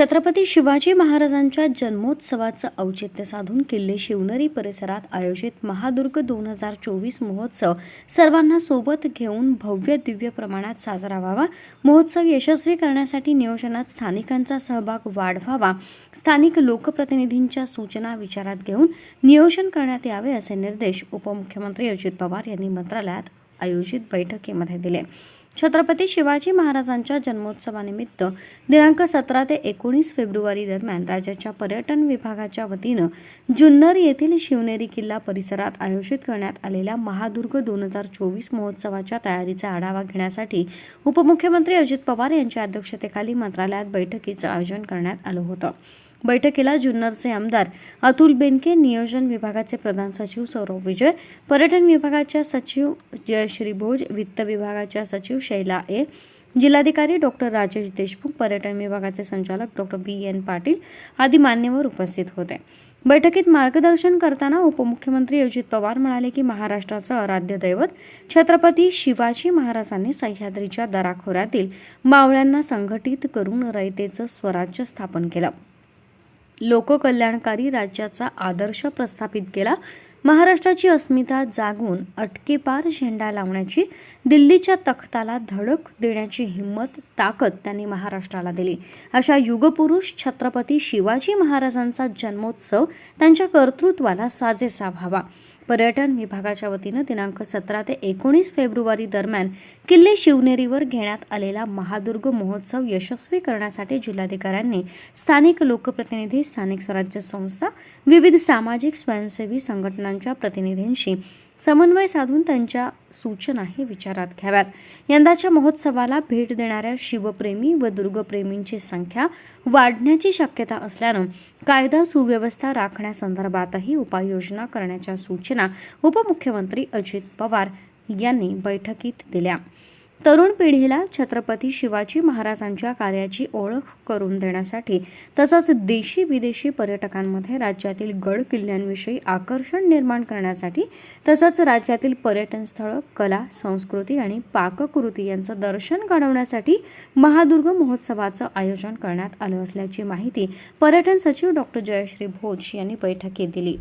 छत्रपती शिवाजी महाराजांच्या जन्मोत्सवाचं औचित्य साधून किल्ले शिवनेरी परिसरात आयोजित महादुर्ग दोन हजार चोवीस महोत्सव सर्वांना सोबत घेऊन भव्य दिव्य प्रमाणात साजरा व्हावा. महोत्सव यशस्वी करण्यासाठी नियोजनात स्थानिकांचा सहभाग वाढवावा. स्थानिक लोकप्रतिनिधींच्या सूचना विचारात घेऊन नियोजन करण्यात यावे असे निर्देश उपमुख्यमंत्री अजित पवार यांनी मंत्रालयात आयोजित बैठकीमध्ये दिले. छत्रपती शिवाजी महाराजांच्या जन्मोत्सवानिमित्त दिनांक सतरा ते एकोणीस फेब्रुवारी दरम्यान राज्याच्या पर्यटन विभागाच्या वतीनं जुन्नर येथील शिवनेरी किल्ला परिसरात आयोजित करण्यात आलेल्या महादुर्ग दोन हजार चोवीस महोत्सवाच्या तयारीचा आढावा घेण्यासाठी उपमुख्यमंत्री अजित पवार यांच्या अध्यक्षतेखाली मंत्रालयात बैठकीचं आयोजन करण्यात आलं होतं. बैठकीला जुन्नरचे आमदार अतुल बेनके नियोजन विभागाचे प्रधान सचिव सौरभ विजय पर्यटन विभागाच्या सचिव जयश्री भोज वित्त विभागाच्या सचिव शैला ए जिल्हाधिकारी डॉक्टर राजेश देशमुख पर्यटन विभागाचे संचालक डॉक्टर बी. एन. पाटील आदी मान्यवर उपस्थित होते. बैठकीत मार्गदर्शन करताना उपमुख्यमंत्री अजित पवार म्हणाले की महाराष्ट्राचं आराध्य दैवत छत्रपती शिवाजी महाराजांनी सह्याद्रीच्या दराखोऱ्यातील मावळ्यांना संघटित करून रयतेचं स्वराज्य स्थापन केलं. लोककल्याणकारी राज्याचा आदर्श प्रस्थापित केला. महाराष्ट्राची अस्मिता जागून अटकेपार झेंडा लावण्याची दिल्लीच्या तख्ताला धडक देण्याची हिंमत ताकद त्यांनी महाराष्ट्राला दिली. अशा युगपुरुष छत्रपती शिवाजी महाराजांचा जन्मोत्सव त्यांच्या कर्तृत्वाला साजेसा व्हावा. पर्यटन विभागाच्या वतीनं दिनांक सतरा ते एकोणीस फेब्रुवारी दरम्यान किल्ले शिवनेरीवर घेण्यात आलेला महादुर्ग महोत्सव यशस्वी करण्यासाठी जिल्हाधिकाऱ्यांनी स्थानिक लोकप्रतिनिधी स्थानिक स्वराज्य संस्था विविध सामाजिक स्वयंसेवी संघटनांच्या प्रतिनिधींशी समन्वय साधून त्यांच्या सूचनाही विचारात घ्याव्यात. यंदाच्या महोत्सवाला भेट देणाऱ्या शिवप्रेमी व दुर्गप्रेमींची संख्या वाढण्याची शक्यता असल्यानं कायदा सुव्यवस्था राखण्यासंदर्भातही उपाययोजना करण्याच्या सूचना उपमुख्यमंत्री अजित पवार यांनी बैठकीत दिल्या. तरुण पिढीला छत्रपती शिवाजी महाराजांच्या कार्याची ओळख करून देण्यासाठी तसंच देशी विदेशी पर्यटकांमध्ये राज्यातील गड किल्ल्यांविषयी आकर्षण निर्माण करण्यासाठी तसंच राज्यातील पर्यटन स्थळं कला संस्कृती आणि पाककृती यांचं दर्शन घडवण्यासाठी महादुर्ग महोत्सवाचं आयोजन करण्यात आलं असल्याची माहिती पर्यटन सचिव डॉक्टर जयश्री भोज यांनी बैठकीत दिली.